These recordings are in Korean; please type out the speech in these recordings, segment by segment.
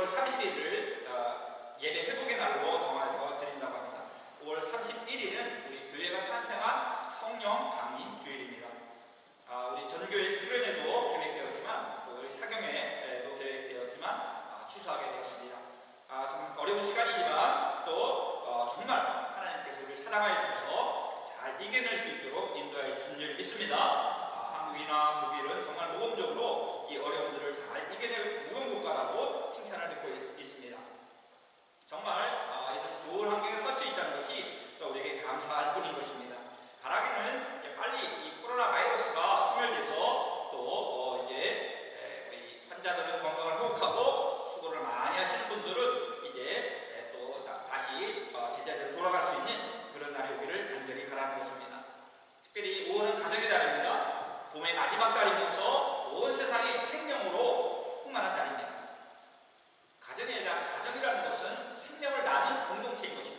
5월 31일을 어, 예배 회복의 날로 정해서 드린다고 합니다. 5월 31일은 우리 교회가 탄생한 성령 강림 주일입니다. 아, 우리 전교회 수련회도 계획되었지만 우리 사경회도 계획되었지만 아, 취소하게 되었습니다. 아, 좀 어려운 시간이지만 또 어, 정말 하나님께서 우리를 사랑하여 주셔서 잘 이겨낼 수 있도록 인도해 주신 줄 믿습니다. 아, 한국이나 독일은 정말 모범적으로 이 어려운 가정이라는 것은 생명을 나는 공동체인 것입니다.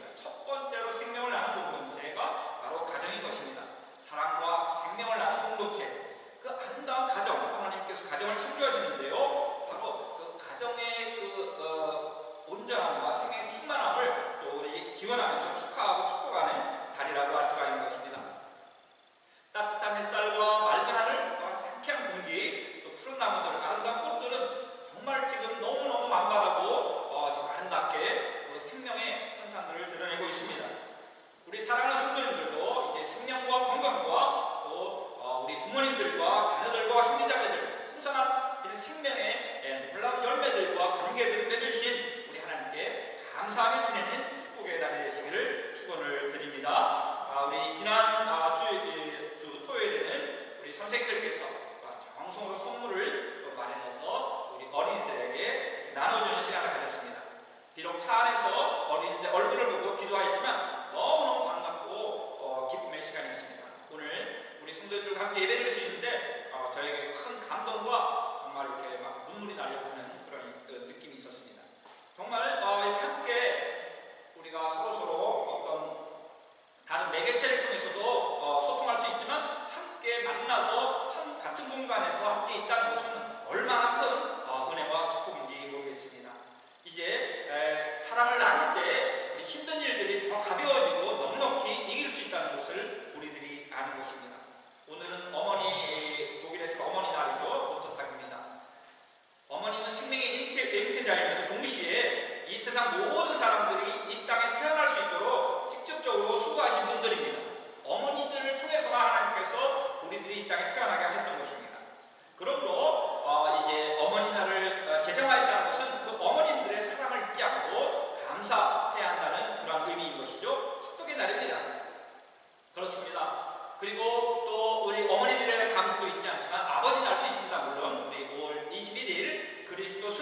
함께 예배드릴 수 있는데 어, 저에게 큰 감동과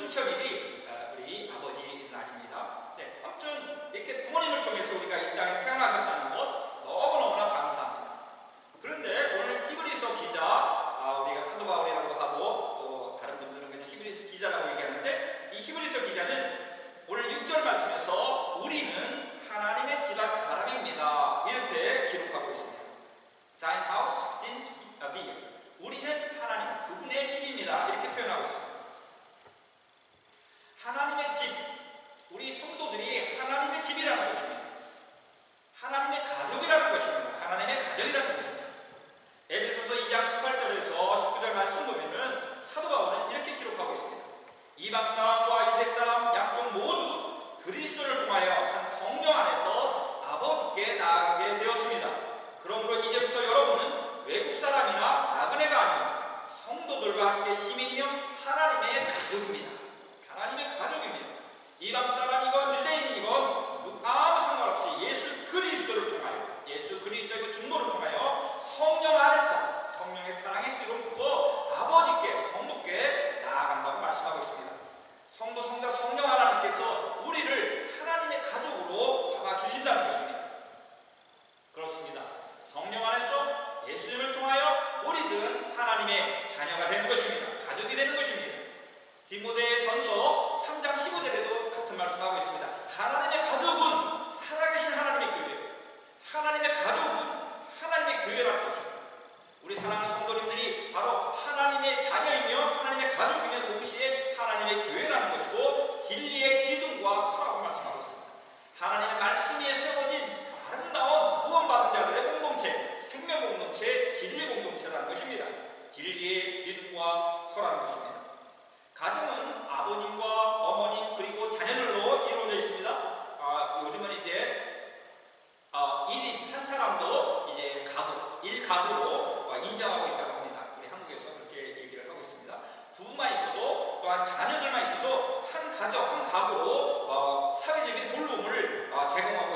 충청이 또한 자녀들만 있어도 한 가정, 한 가구 어, 사회적인 돌봄을 어, 제공하고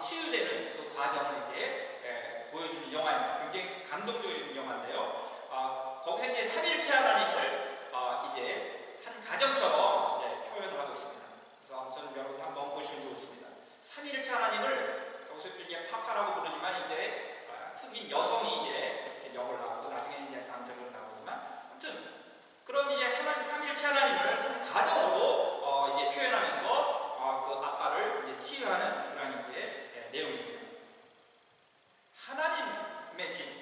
치유되는 그 과정을 이제 에, 보여주는 영화입니다. 굉장히 감동적인 영화인데요. 어, 거기서 이제 3일째 하나님을 어, 이제 한 가정처럼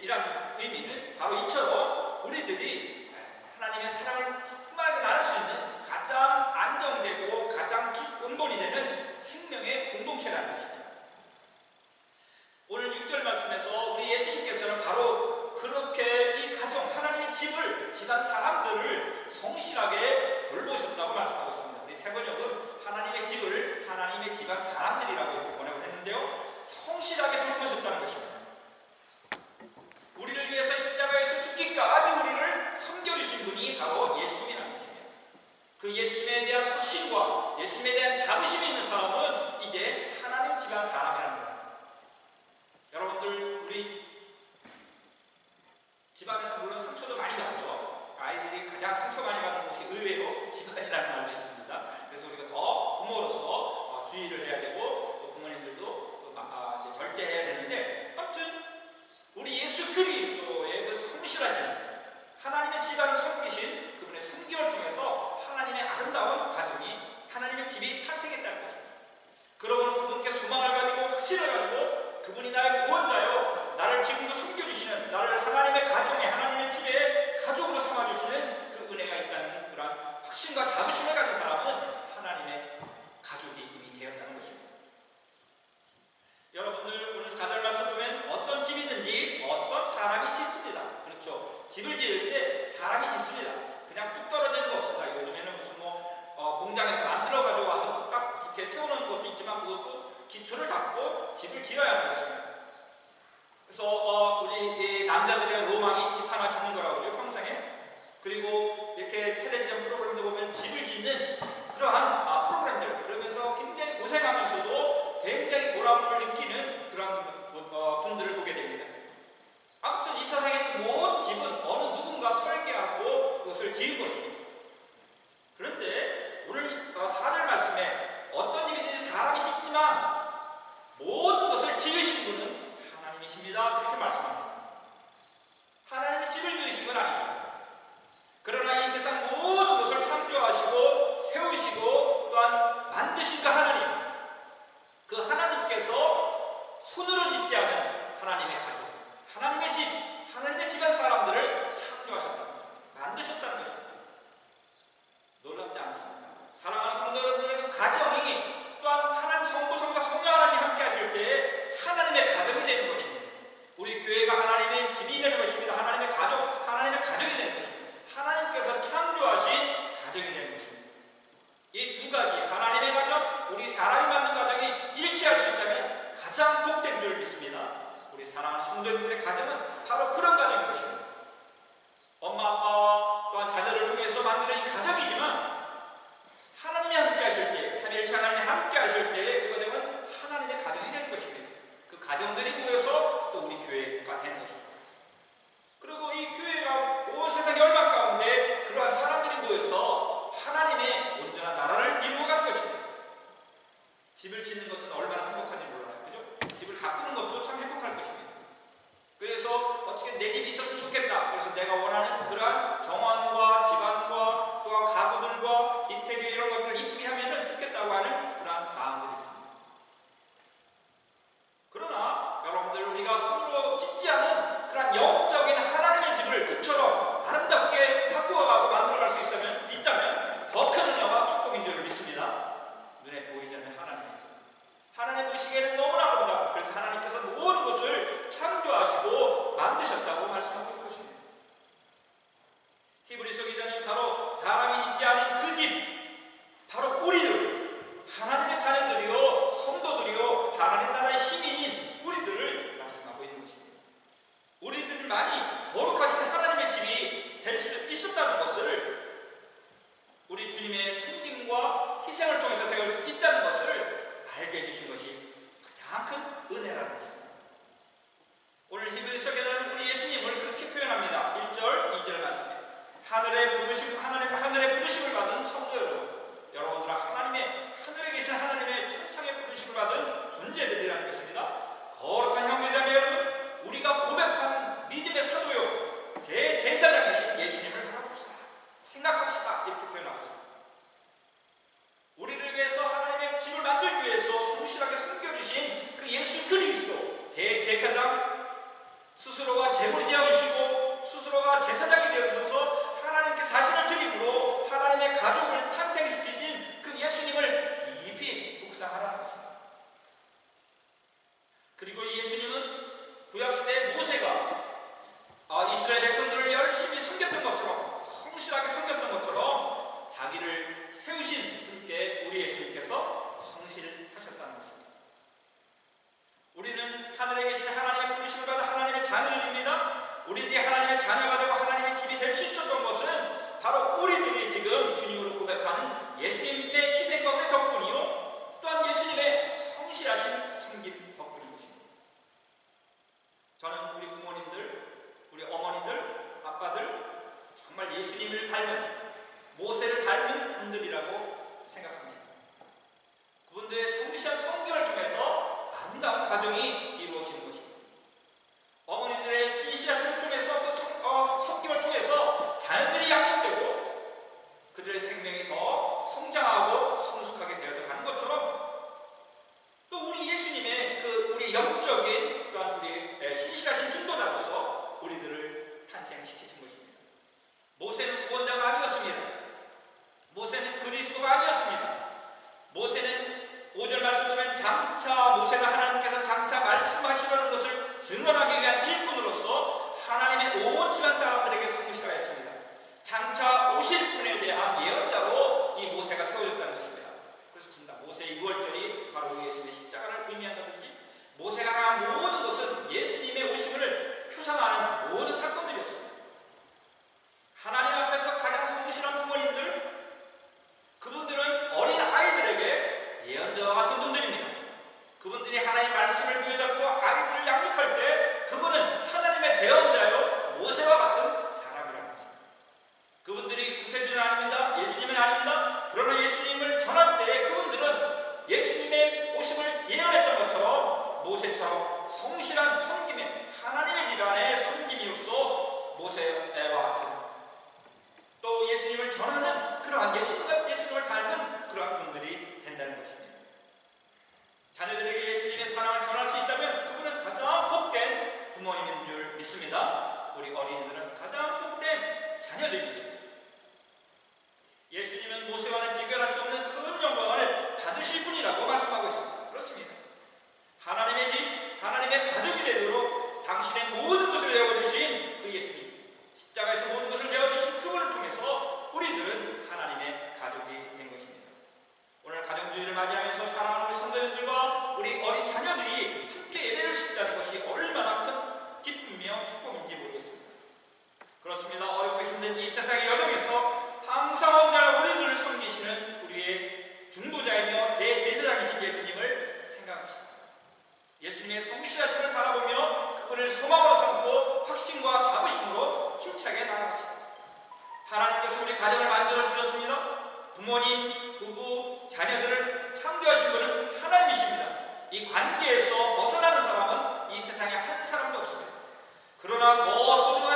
이라는 의미는 바로 이처럼 우리들이 예, 하나님의 사랑을 충만하게 나눌 수 있는 가장 안정되고 가장 기, 근본이 되는 생명의 공동체라는 것입니다. intimidado, o que mais, 스스로가 가정을 만들어 주셨습니다. 부모님, 부부, 자녀들을 창조하신 분은 하나님이십니다. 이 관계에서 벗어나는 사람은 이 세상에 한 사람도 없습니다. 그러나 더 소중한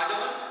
Hajjaman